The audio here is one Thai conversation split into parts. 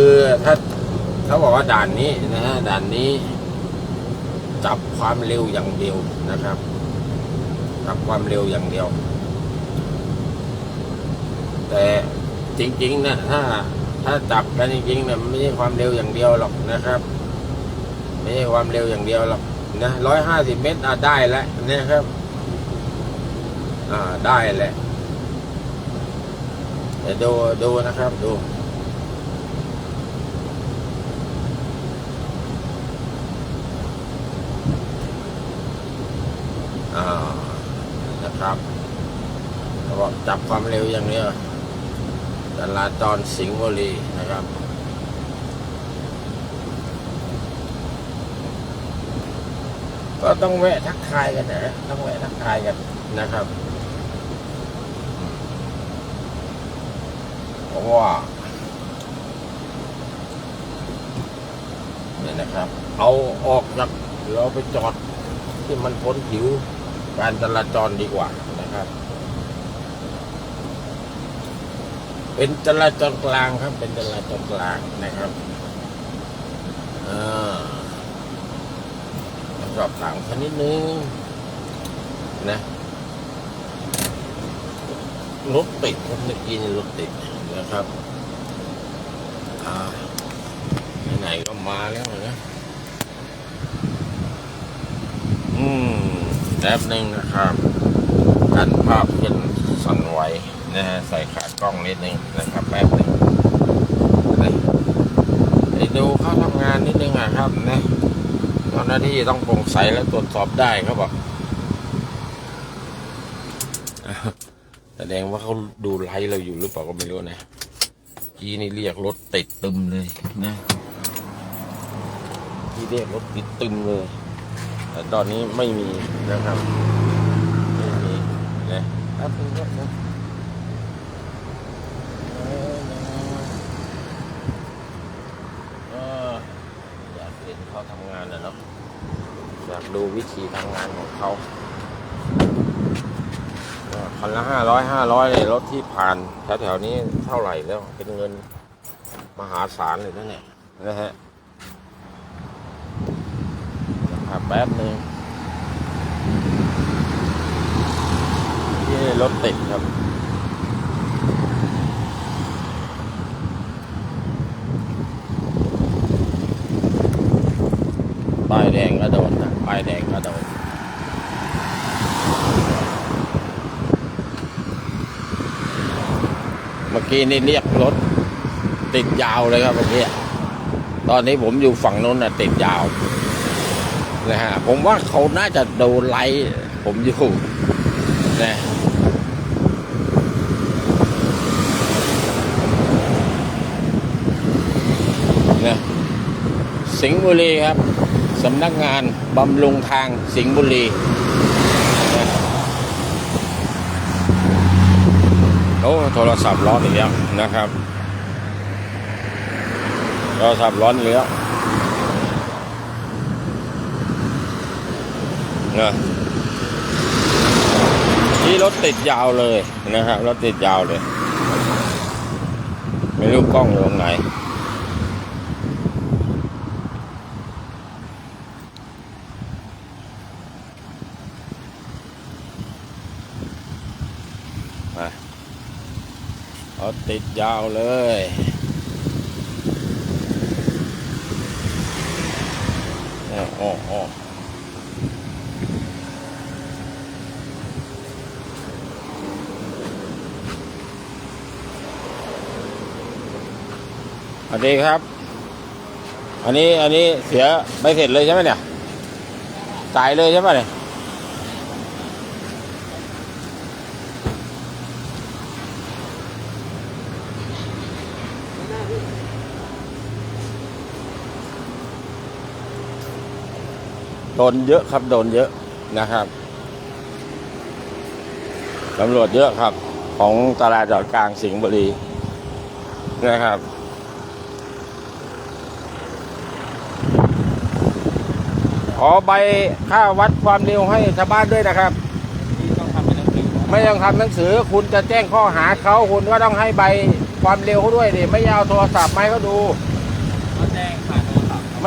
คือถ้าเขาบอกว่าด่านนี้นะฮะด่านนี้ จับความเร็วอย่างเดียวนะครับ จับความเร็วอย่างเดียว แต่จริงๆนะถ้า ถ้าจับกันจริงๆนะมันไม่ใช่ความเร็วอย่างเดียวหรอกนะครับ ไม่ใช่ความเร็วอย่างเดียวหรอกนะร้อยห้าสิบเมตรอะได้แล้วนะครับ อ่าได้แหละเดี๋ยวดูดูนะครับดู อ่านะครับเขาบอก จับความเร็วอย่างเนี้ยจราจรสิงห์บุรีนะครับ ก็ต้องแวะทักทายกันนะต้องแวะทักทายกันนะครับเพราะว่าเนี่ยนะครับ เอาออกจากเราไปจอดที่มันพ้นผิวการจราจรดีกว่านะครับ เป็นจราจรกลางครับ เป็นจราจรกลางนะครับอ่าสอบถามคันนิดนึงนะรถติดครับเมื่อกี้นี่รถติดนะครับอ่าไหนๆก็มาแล้วนะอืมแป๊บหนึ่งนะครับ กันภาพขึ้นสั่นไหวนะฮะใส่ขา กล้องนิดนึงนะครับแป๊บนึงไปดูเขาทำงานนิดนึงอะครับนะเจ้าหน้าที่ต้องโปร่งใสและตรวจสอบได้เขาบอกแสดงว่าเขาดูไลฟ์เราอยู่หรือเปล่าก็ไม่รู้นะกี้นี่เรียกรถติดตึมเลยนะกี้เรียกรถติดตึมเลย แต่ตอนนี้ไม่มีนะครับ ไม่มีนะแป๊บนึงครับนะเออเอออยากเห็นเขาทำงานนะเนาะอยากดูวิธีทำงานของเขาคันละห้าร้อยห้าร้อยเลยรถที่ผ่านแถวๆนี้เท่าไหร่แล้วเป็นเงินมหาศาลเลยนะเนี่ยนะฮะครับแป๊บหนึ่งที่รถติดครับ ป้ายแดงก็โดนนะป้ายแดงก็โดนเมื่อกี้นี่เรียกรถ ติดยาวเลยครับเมื่อกี้ตอนนี้ผมอยู่ฝั่งนู้นนะติดยาวนะฮะผมว่าเขาน่าจะโดนไลค์ผมอยู่นะนะสิงห์บุรีครับ สำนักงานบำรุงทางสิงห์บุรีโอ้โทรศัพท์ร้อนอีกแล้วนะครับโทรศัพท์ร้อนอีกแล้วนะที่รถติดยาวเลยนะครับรถติดยาวเลย ไม่รู้กล้องอยู่ตรงไหน มารถ ติดยาวเลย โอ้โอ้อ้สวัสดีครับ อันนี้ อันนี้เสียใบเสร็จเลยใช่ไหมเนี่ยจ่ายเลยใช่ไหมเนี่ย โดนเยอะครับ โดนเยอะนะครับตำรวจเยอะครับ ของตลาดจอดกลางสิงห์บุรีนะครับขอใบค่าวัดความเร็วให้ชาวบ้านด้วยนะครับ ไม่ต้องทำหนังสือ คุณจะแจ้งข้อหาเขาคุณก็ต้องให้ใบพความเร็วเขาด้วยดิไม่ยาวโทรศัพท์ไหมาให้เขาดูก็แจ้งผ่านโทรศัพท์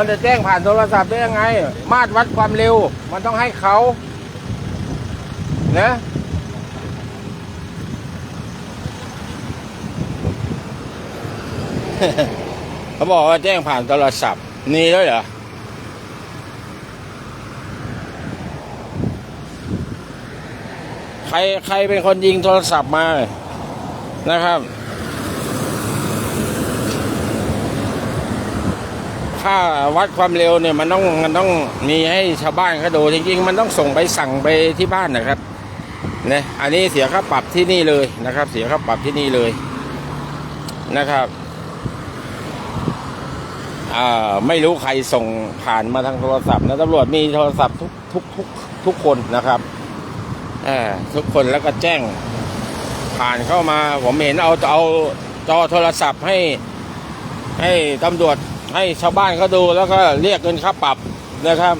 มันจะแจ้งผ่านโทรศัพท์ได้ยังไง มาตรวัดความเร็ว มันต้องให้เขานะเขาบอกว่าแจ้งผ่านโทรศัพท์นี่ด้วยเหรอใครใครเป็นคนยิงโทรศัพท์มานะครับ ถ้าวัดความเร็วเนี่ยมันต้องมันต้องมีให้ชาวบ้านเขาดูจริงๆ มันต้องส่งไปสั่งไปที่บ้านนะครับนะอันนี้เสียค่าปรับที่นี่เลยนะครับ เสียค่าปรับที่นี่เลยนะครับไม่รู้ใครส่งผ่านมาทางโทรศัพท์นะตำรวจมีโทรศัพท์ทุกทุกทุกทุกคนนะครับทุกคนแล้วก็แจ้งผ่านเข้ามา ผมเห็นเอาเอาจอโทรศัพท์ให้ ให้ตำรวจ ให้ชาวบ้านเขาดูแล้วก็เรียกเงินค่าปรับนะครับ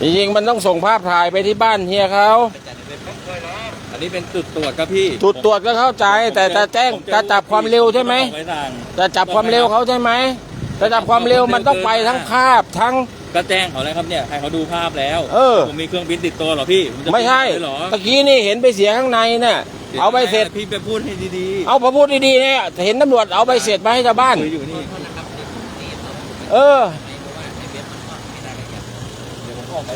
จริงๆมันต้องส่งภาพถ่ายไปที่บ้านเฮียเขาอันนี้เป็นจุดตรวจครับพี่จุดตรวจก็เข้าใจ แต่จะแจ้งจะจับความเร็วใช่ไหมไม่ต่างจะจับความเร็วเขาใช่ไหมจะจับความเร็วมันต้องไปทั้งคาบทั้ง ก็แจ้งเขาแล้วครับเนี่ยให้เขาดูภาพแล้วเออ ผมมีเครื่องบินติดตัวเหรอพี่ผจะไม่ใช่เลยเหรอตะกี้นี่เห็นไปเสียข้างในเนี่ยเอาไปเสร็จ พี่ไปพูดให้ดีเอาพอพูดดีๆเนี่ยเห็นตำรวจเอาไปเสร็จมาให้ชาวบ้าน คุยอยู่นี่เออ เดี๋ยวผมออกไป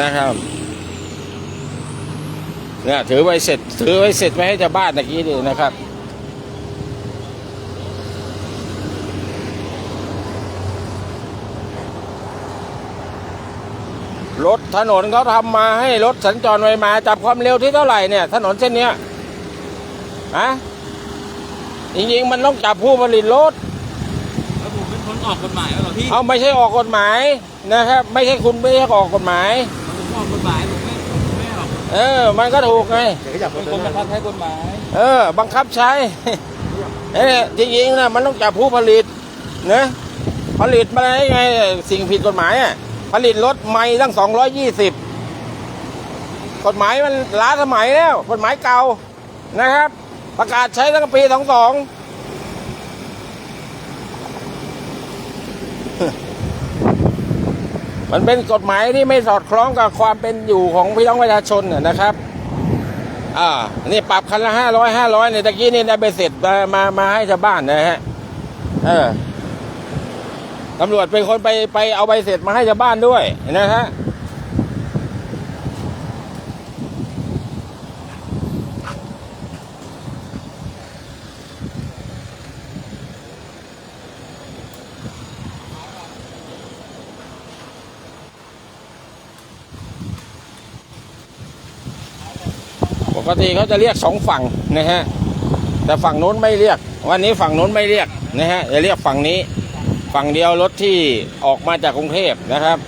นะครับเนี่ยถือไว้เสร็จ ถือไว้เสร็จไว้ให้ชาวบ้านตะกี้นี่นะครับ รถถนนเขาทำมาให้รถสัญจรไปมาจับความเร็วที่เท่าไหร่เนี่ย ถนนเส้นเนี้ยฮะจริงๆมันต้องจับผู้ผลิตรถแล้วผมเป็นคนออกกฎหมายแล้วเหรอพี่ เอาไม่ใช่ออกกฎหมายนะครับ ไม่ใช่คุณไม่ใช่ออกกฎหมาย เออ มันก็ถูกไงเป็นคนบังคับใช้กฎหมาย เออ บังคับใช้ เออจริงๆนะมันต้องจับผู้ผลิตนะผลิตมาได้ไง สิ่งผิดกฎหมายอะผลิตรถไม่ตั้งสองร้อยยี่สิบกฎหมายมันล้าสมัยแล้ว กฎหมายเก่านะครับ ประกาศใช้ตั้งแต่ปีสองสอง มันเป็นกฎหมายที่ไม่สอดคล้องกับความเป็นอยู่ของพี่น้องประชาชนนะนะครับ อ่า นี่ปรับคันละห้าร้อยห้าร้อยเนี่ยตะกี้นี่ได้ไปเสร็จมามามาให้ชาวบ้านนะฮะ เออตำรวจเป็นคนไปไปเอาใบเสร็จมาให้ชาวบ้านด้วยนะฮะ กติเขาจะเรียกสองฝั่งนะฮะแต่ฝั่งโน้นไม่เรียก วันนี้ฝั่งโน้นไม่เรียกนะฮะจะเรียกฝั่งนี้ฝั่งเดียวรถที่ออกมาจากกรุงเทพนะครับ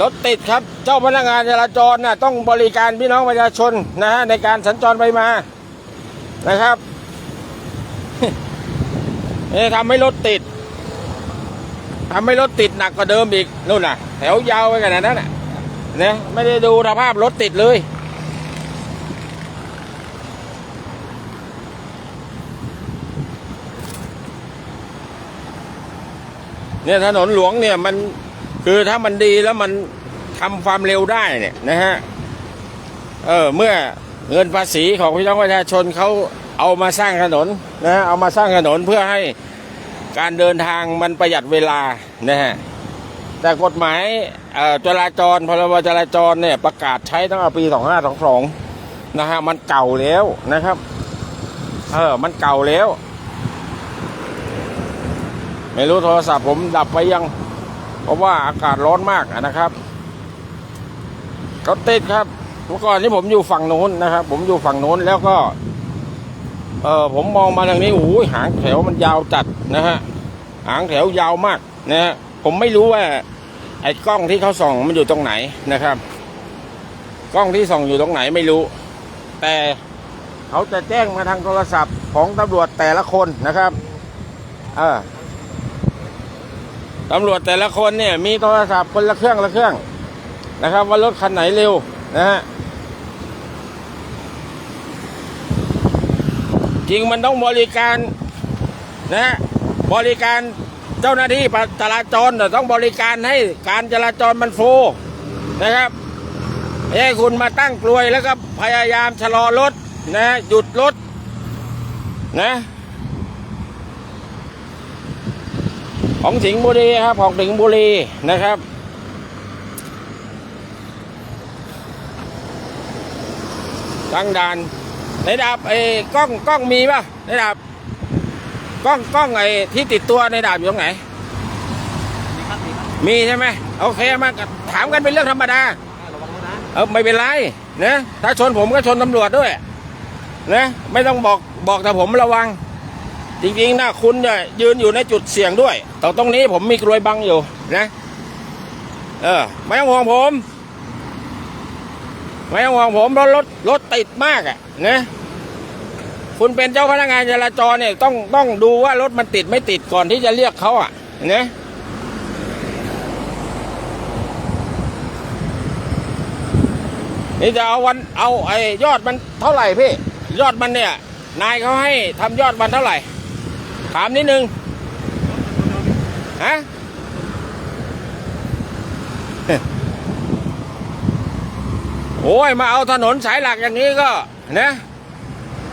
รถติดครับเจ้าพนักงานจราจรน่ะต้องบริการพี่น้องประชาชนนะฮะในการสัญจรไปมานะครับนี่ทำให้รถติดทำให้รถติดหนักกว่าเดิมอีกนู่นน่ะ แถวยาวไปขนาดนั้นน่ะนะไม่ได้ดูสภาพรถติดเลย เนี่ยถนนหลวงเนี่ยมันคือถ้ามันดีแล้วมันทำความเร็วได้เนี่ยนะฮะเออเมื่อเงินภาษีของพี่น้องประชาชนเขาเอามาสร้างถนนนะฮะเอามาสร้างถนนเพื่อให้การเดินทางมันประหยัดเวลานะฮะแต่กฎหมายเอ่อจราจรพรบจราจรเนี่ยประกาศใช้ตั้งแต่ปี 2522นะฮะมันเก่าแล้วนะครับเออมันเก่าแล้ว ไม่รู้โทรศัพท์ผมดับไปยัง เพราะว่าอากาศร้อนมากนะครับรถติดครับเมื่อก่อนที่ผมอยู่ฝั่งโน้นนะครับ ผมอยู่ฝั่งโน้นแล้วก็ เออผมมองมาทางนี้โอ้ยหางแถวมันยาวจัดนะฮะหางแถวยาวมากนะฮะผมไม่รู้ว่า ไอ้กล้องที่เขาส่องมันอยู่ตรงไหนนะครับ กล้องที่ส่องอยู่ตรงไหนไม่รู้ แต่เขาจะแจ้งมาทางโทรศัพท์ของตำรวจแต่ละคนนะครับ เออ ตำรวจแต่ละคนเนี่ย มีโทรศัพท์คนละเครื่องละเครื่อง นะครับ ว่ารถคันไหนเร็วนะฮะจริงมันต้องบริการนะฮะบริการเจ้าหน้าที่จราจรน่ต้องบริการให้การจราจรมันโฟลว์นะครับไม่ให้คุณมาตั้งกลวยแล้วก็พยายามชะลอรถนะหยุดรถนะ ของสิงห์บุรีครับของสิงห์บุรีนะครับ ตั้งด่านในดาบไอ้กล้องกล้องมีป่ะในดาบกล้องกล้องไอ้ที่ติดตัวในดาบอยู่ตรงไหน มีใช่ไหมโอเคมาถามกันเป็นเรื่องธรรมดาเออไม่เป็นไรนะถ้าชนผมก็ชนตำรวจด้วยนะไม่ต้องบอกบอกแต่ผมระวัง จริงๆนะคุณเนี่ยยืนอยู่ในจุดเสี่ยงด้วยแต่ตรงนี้ผมมีกลวยบังอยู่นะ เออ ไม่ต้องห่วงผมไม่ต้องห่วงผมเพราะรถรถติดมากอะนะคุณเป็นเจ้าพนักงานจราจรเนี่ยต้องต้องดูว่ารถมันติดไม่ติดก่อนที่จะเรียกเขาอะนะนี่จะเอาวันเอาไอ้ยอดมันเท่าไหร่พี่ ยอดมันเนี่ย นายเขาให้ทำยอดมันเท่าไหร่ ถามนิดนึงฮะโอ้ยมาเอาถนนสายหลักอย่างนี้ก็นะ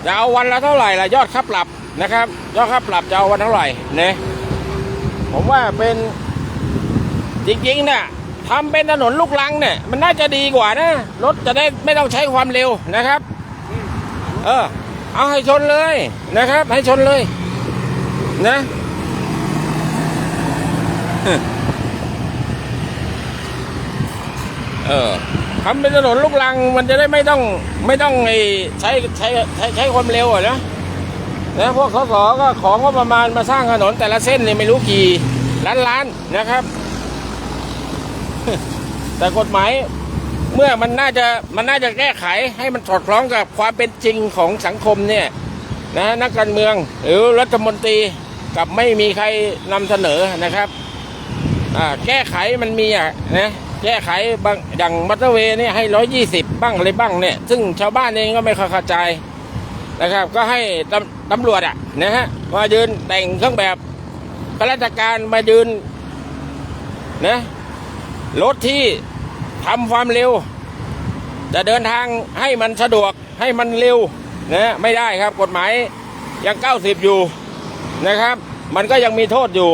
จะเอาวันละเท่าไหร่ล่ะยอดค่าปรับนะครับ ยอดค่าปรับจะเอาวันเท่าไหร่เนี่ยผมว่าเป็นจริงๆนี่ยทำเป็นถนนลูกลังเนี่ยมันน่าจะดีกว่านะรถจะได้ไม่ต้องใช้ความเร็วนะครับ เออ เอาให้ชนเลยนะครับ ให้ชนเลย นะเออทำเป็นถนนลูกลังมันจะได้ไม่ต้อง ไม่ต้องไอ้ใช้ใช้ใช้ใช้ความเร็วอะนะนะพวกสสก็ของก็ประมาณมาสร้างถนนแต่ละเส้นเนี่ยไม่รู้กี่ล้านล้านนะครับ แต่กฎหมายเมื่อมันน่าจะมันน่าจะแก้ไขให้มันสอดคล้องกับความเป็นจริงของสังคมเนี่ยนะนักการเมืองหรือรัฐมนตรี กับไม่มีใครนำเสนอนะครับแก้ไขมันมีอะนะแก้ไขบางอย่างมัตเตอร์เวย์เนี่ยให้ร้อยยี่สิบบ้างอะไรบ้างเนี่ย ซึ่งชาวบ้านเองก็ไม่ค่อยเข้าใจนะครับ ก็ให้ตำตำรวจอะนะฮะมายืนแต่งเครื่องแบบข้าราชการมายืนนะรถที่ทำความเร็ว จะเดินทางให้มันสะดวกให้มันเร็วนะไม่ได้ครับกฎหมายยัง90อยู่ นะครับ มันก็ยังมีโทษอยู่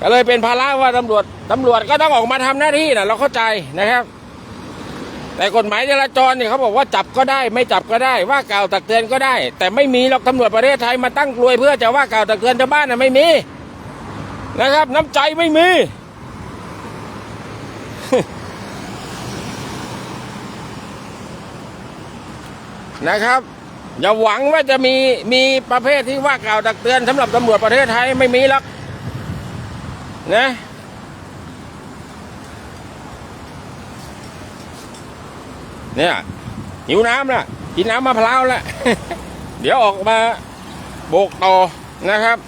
ก็เลยเป็นภาระว่าตำรวจตำรวจก็ต้องออกมาทำหน้าที่นะเราเข้าใจนะครับ แต่กฎหมายจราจรเนี่ยเขาบอกว่าจับก็ได้ ไม่จับก็ได้ ว่ากล่าวตักเตือนก็ได้ แต่ไม่มีหรอกตำรวจประเทศไทยมาตั้งกลวยเพื่อจะว่ากล่าวตักเตือนชาวบ้านนะไม่มีนะครับ น้ำใจไม่มี นะครับ อย่าหวังว่าจะมีมีประเภทที่ว่ากล่าวตักเตือนสำหรับตำรวจประเทศไทยไม่มีหรอกนะเนี่ยหิวน้ำละกินน้ำมะพร้าวละเดี๋ยวออกมาโบกต่อนะครับ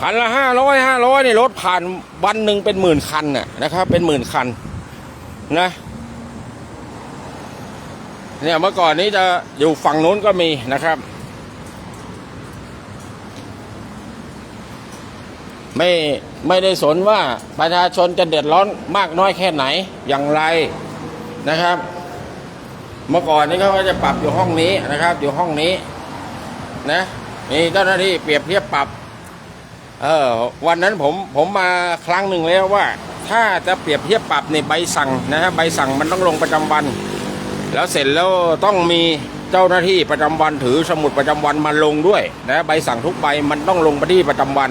คันละห้าร้อยห้าร้อยนี่รถผ่านวันหนึ่งเป็นหมื่นคันน่ะนะครับ เป็นหมื่นคันนะ เนี่ยเมื่อก่อนนี้จะอยู่ฝั่งนู้นก็มีนะครับ ไม่ไม่ได้สนว่าประชาชนจะเดือดร้อนมากน้อยแค่ไหนอย่างไรนะครับ เมื่อก่อนนี้เขาก็จะปรับอยู่ห้องนี้นะครับ อยู่ห้องนี้นะมีเจ้าหน้าที่เปรียบเทียบปรับ เออวันนั้นผมผมมาครั้งหนึ่งแล้วว่า ถ้าจะเปรียบเทียบปรับในใบสั่งนะฮะใบสั่งมันต้องลงประจำวัน แล้วเสร็จแล้วต้องมีเจ้าหน้าที่ประจำวันถือสมุดประจำวันมาลงด้วยนะใบสั่งทุกใบมันต้องลงไปที่ประจำวัน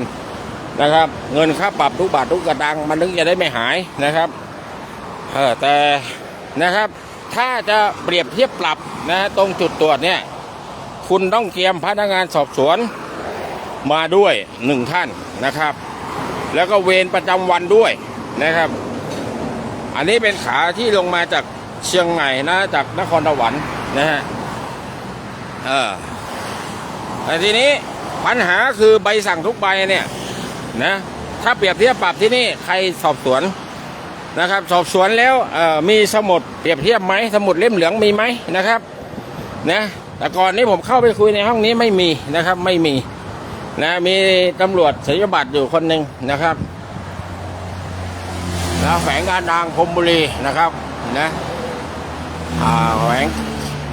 นะครับ เงินค่าปรับทุกบาททุกกระดังมันถึงจะได้ไม่หายนะครับเออแต่นะครับถ้าจะเปรียบเทียบปรับนะตรงจุดตรวจเนี่ยคุณต้องเตรียมพนักงานสอบสวนมาด้วยหนึ่งท่านนะครับ แล้วก็เวรประจำวันด้วยนะครับ อันนี้เป็นขาที่ลงมาจาก เชียงใหม่นะจากนครสวรรค์นะฮะเออแต่ทีนี้ปัญหาคือใบสั่งทุกใบเนี่ยนะถ้าเปรียบเทียบปรับที่นี่ใครสอบสวนนะครับ สอบสวนแล้วเอ่อมีสมุดเปรียบเทียบไหมสมุดเล่มเหลืองมีไหมนะครับนะแต่ก่อนนี้ผมเข้าไปคุยในห้องนี้ไม่มีนะครับไม่มีนะมีตำรวจศิลบัตรอยู่คนหนึ่งนะครับนะแฝงการทางพมบุรีนะครับนะ อ่าแฝง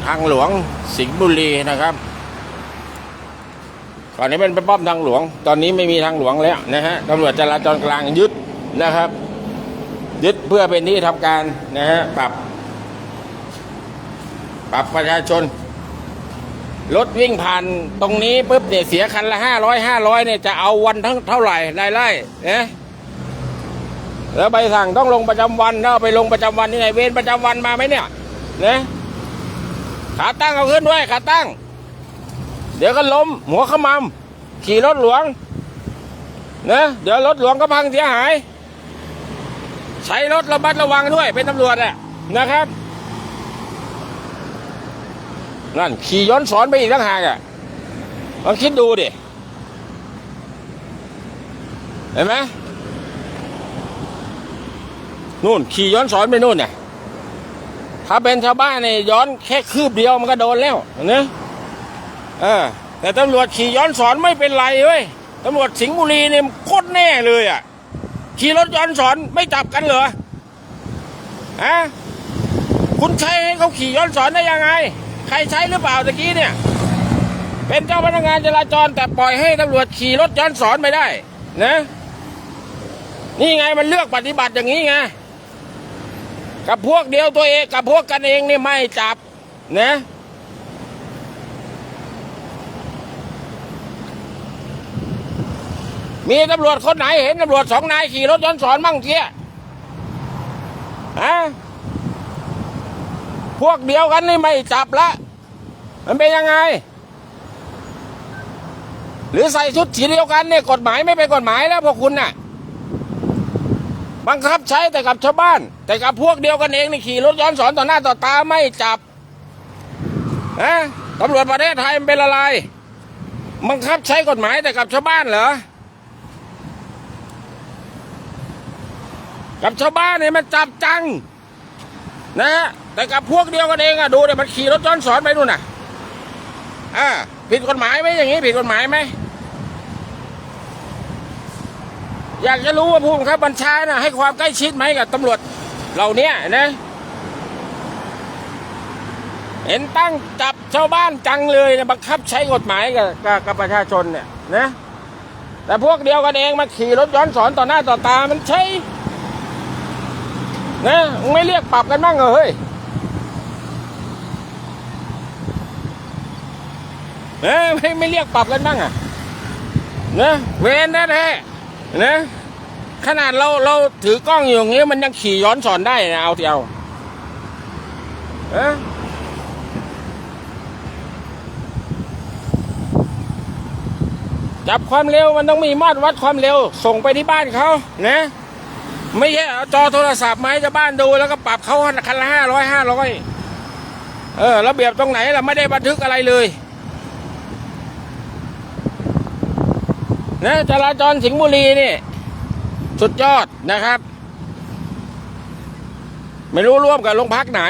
ทางหลวงสิงห์บุรีนะครับก่อนนี้เป็นป้อมทางหลวง ตอนนี้ไม่มีทางหลวงแล้วนะฮะตำรวจจราจรกลางยึดนะครับ ยึดเพื่อเป็นที่ทำการนะฮะปรับ ปรับประชาชนรถวิ่งผ่านตรงนี้ปุ๊บเนี่ยเสียคันละห้าร้อยห้าร้อยเนี่ยจะเอาวันทั้งเท่าไหร่รายไล่นะแล้วใบสั่งต้องลงประจำวันแล้วเอาไปลงประจำวันที่ไหนเวรประจำวันมาไหมเนี่ย เนะขาตั้งเอาขึ้นด้วยขาตั้ง เดี๋ยวก็ล้ม หัวขมำขี่รถหลวงนะเดี๋ยวรถหลวงก็พังเสียหาย ใช้รถระมัดระวังด้วย เป็นตำรวจอะนะครับ นั่น ขี่ย้อนสอนไปอีกทั้งหากอะลองคิดดูดิ เห็นไหมนู่น ขี่ย้อนสอนไปนู่นเนี่ย ถ้าเป็นชาวบ้านเนี่ยย้อนแค่คืบเดียวมันก็โดนแล้วนะเออแต่ตำรวจขี่ย้อนสอนไม่เป็นไรเว้ยตำรวจสิงห์บุรีเนี่ยโคตรแน่เลยอะขี่รถย้อนสอนไม่จับกันเหรอฮะคุณใช้ให้เขาขี่ย้อนสอนได้ยังไง ใครใช้หรือเปล่าตะกี้เนี่ย เป็นเจ้าพนักงานจราจรแต่ปล่อยให้ตำรวจขี่รถย้อนสอนไปได้นะนี่ไงมันเลือกปฏิบัติอย่างนี้ไง กับพวกเดียวตัวเองกับพวกกันเองนี่ไม่จับนะมีตำรวจคนไหนเห็นตำรวจสองนายขี่รถย้อนสอนมั่งเทียฮะพวกเดียวกันนี่ไม่จับละ มันเป็นยังไง หรือใส่ชุดสีเดียวกันเนี่ยกฎหมายไม่เป็นกฎหมายแล้วพวกคุณน่ะ บังคับใช้แต่กับชาวบ้าน แต่กับพวกเดียวกันเองนี่ขี่รถย้อนสอนต่อหน้าต่อตาไม่จับนะตำรวจประเทศไทยมันเป็นอะไรบังคับใช้กฎหมายแต่กับชาวบ้านเหรอกับชาวบ้านเนี่ยมันจับจัง นะฮะแต่กับพวกเดียวกันเองอะดูเนี่ยมันขี่รถย้อนสอนไปนู่นน่ะอ่าผิดกฎหมายไหมอย่างนี้ผิดกฎหมายไหม อยากจะรู้ว่าผู้บังคับบัญชานะให้ความใกล้ชิดไหมกับตำรวจเหล่านี้นะเห็นตั้งจับชาวบ้านจังเลยนะบังคับใช้กฎหมายกับกับกับประชาชนเนี่ยนะแต่พวกเดียวกันเองมาขี่รถย้อนสอนต่อหน้าต่อตามันใช่นะมึงไม่เรียกปรับกันบ้างเหรอเฮ้ยเอ้ยไม่ไม่เรียกปรับกันบ้างอะนะเวรแท้ นะขนาดเราเราถือกล้องอยู่อย่างนี้มันยังขี่ย้อนสอนได้นะเอาเดียวเอะจับความเร็วมันต้องมีมาตรวัดความเร็ว ส่งไปที่บ้านเขานะไม่ใช่เอาจอโทรศัพท์มาให้ชาวบ้านดูแล้วก็ปรับเขาคันละห้าร้อยห้าร้อยเออระเบียบตรงไหนล่ะไม่ได้บันทึกอะไรเลย นะจราจรสิงห์บุรีนี่ สุดยอดนะครับ ไม่รู้ร่วมกับโรงพักไหน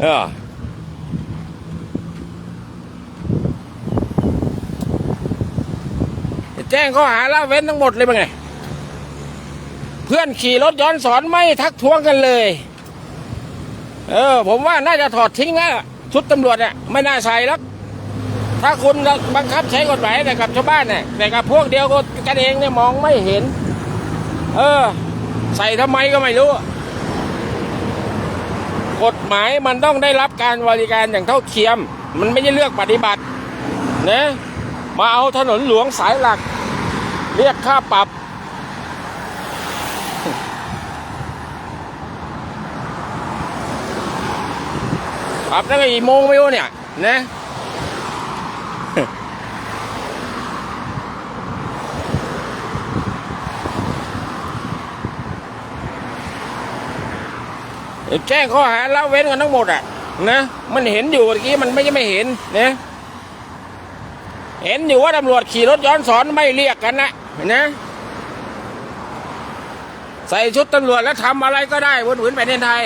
เออแจ้งข้อหาละเว้นทั้งหมดเลยเป็นไง เพื่อนขี่รถย้อนสอนไม่ทักท้วงกันเลย เออ ผมว่าน่าจะถอดทิ้งแล้วชุดตำรวจเนี่ยไม่น่าใส่แล้วถ้าคุณบังคับใช้กฎหมายแต่กับชาวบ้านเนี่ยแต่กับพวกเดียวกันเองเนี่ยมองไม่เห็น เออ ใส่ทำไมก็ไม่รู้ กฎหมายมันต้องได้รับการบริการอย่างเท่าเทียม มันไม่ใช่เลือกปฏิบัตินะมาเอาถนนหลวงสายหลัก เรียกค่าปรับ ขับตั้งแต่กี่โมงไม่รู้เนี่ยนะแจ้งข้อหาละเว้นกันทั้งหมดอะนะมันเห็นอยู่เมื่อกี้มันไม่ใช่ไม่เห็นนะเห็นอยู่ว่าตำรวจขี่รถย้อนสอนไม่เรียกกันนะนะ ใส่ชุดตำรวจแล้วทำอะไรก็ได้บนผืนแผ่นดินไทย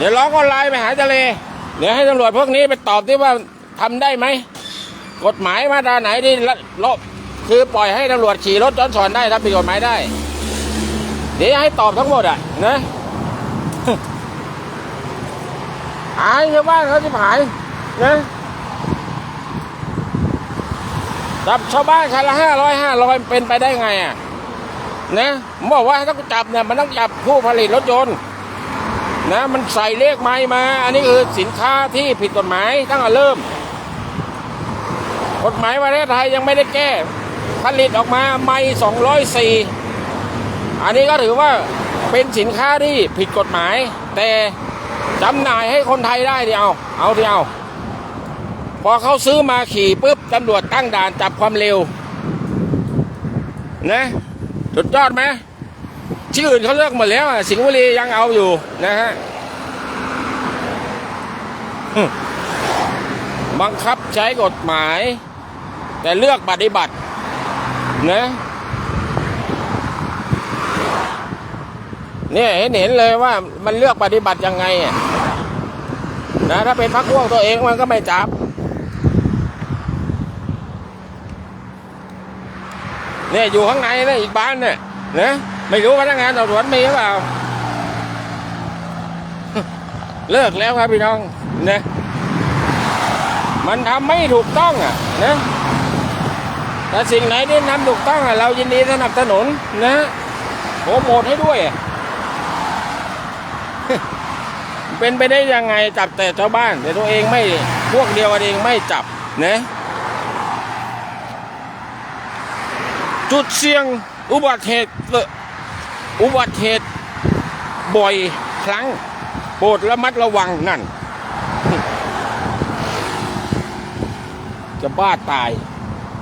เดี๋ยวร้องออนไลน์ไปหาทะเล เดี๋ยวให้ตำรวจพวกนี้ไปตอบที่ว่าทำได้ไหม กฎหมายมาตราไหนที่ลบคือปล่อยให้ตำรวจขี่รถย้อนสอนได้ทำผิดกฎหมายได้ เดี๋ยวให้ตอบทั้งหมดอะนะหายชาวบ้านเขาจะหายนะจับชาวบ้านคันละห้าร้อยห้าร้อยเป็นไปได้ไงอะนะผมบอกว่าถ้าจับเนี่ยมันต้องจับผู้ผลิตรถยนต์ นะมันใส่เลขไม้มา อันนี้คือสินค้าที่ผิดกฎหมายตั้งแต่เริ่ม กฎหมายประเทศไทยยังไม่ได้แก้ ผลิตออกมาไม่204อันนี้ก็ถือว่าเป็นสินค้าที่ผิดกฎหมาย แต่จำหน่ายให้คนไทยได้ที่เอาเอาที่เอาพอเขาซื้อมาขี่ปุ๊บตำรวจตั้งด่านจับความเร็วนะสุดยอดไหม ที่อื่นเขาเลิกหมดแล้วอะสิงห์บุรียังเอาอยู่นะฮะบังคับใช้กฎหมาย แต่เลือกปฏิบัตินะเนี่ยเห็นเห็นเลยว่ามันเลือกปฏิบัติยังไงอะนะถ้าเป็นพักพวกตัวเองมันก็ไม่จับเนี่ยอยู่ข้างในนะอีกบ้านเนี่ยนะ ไม่รู้พนักงานสอบสวนมีหรือเปล่า เลิกแล้วครับพี่น้องนะมันทำไม่ถูกต้องอะนะแต่สิ่งไหนที่ทำถูกต้องอะเรายินดีสนับสนุนนะโปรโมทให้ด้วยอะเป็นไปได้ยังไงจับแต่ชาวบ้าน แต่ตัวเองไม่พวกเดียวกันเองไม่จับนะจุดเสี่ยงอุบัติเหตุ อุบัติเหตุบ่อยครั้ง โปรดระมัดระวังนั่น จะบ้าตาย